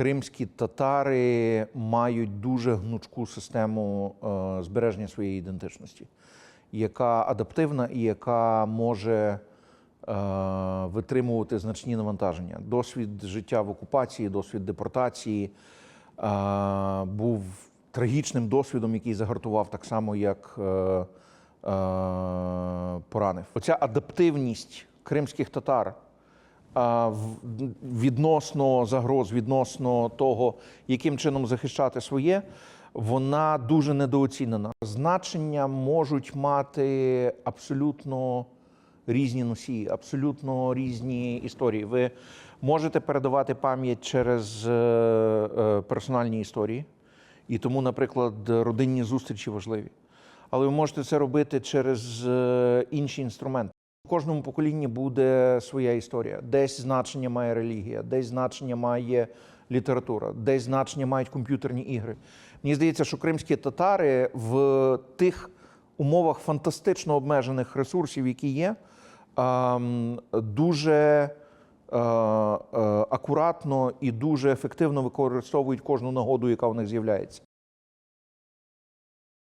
кримські татари мають дуже гнучку систему е, збереження своєї ідентичності, яка адаптивна і яка може е, витримувати значні навантаження. Досвід життя в окупації, досвід депортації е, був трагічним досвідом, який загартував так само, як поранив. Оця адаптивність кримських татар відносно загроз, відносно того, яким чином захищати своє, вона дуже недооцінена. Значення можуть мати абсолютно різні носії, абсолютно різні історії. Ви можете передавати пам'ять через е, е, персональні історії, і тому, наприклад, родинні зустрічі важливі. Але ви можете це робити через е, інші інструменти. Кожному поколінні буде своя історія. Десь значення має релігія, десь значення має література, десь значення мають комп'ютерні ігри. Мені здається, що кримські татари в тих умовах фантастично обмежених ресурсів, які є, ем, дуже е, е, акуратно і дуже ефективно використовують кожну нагоду, яка у них з'являється.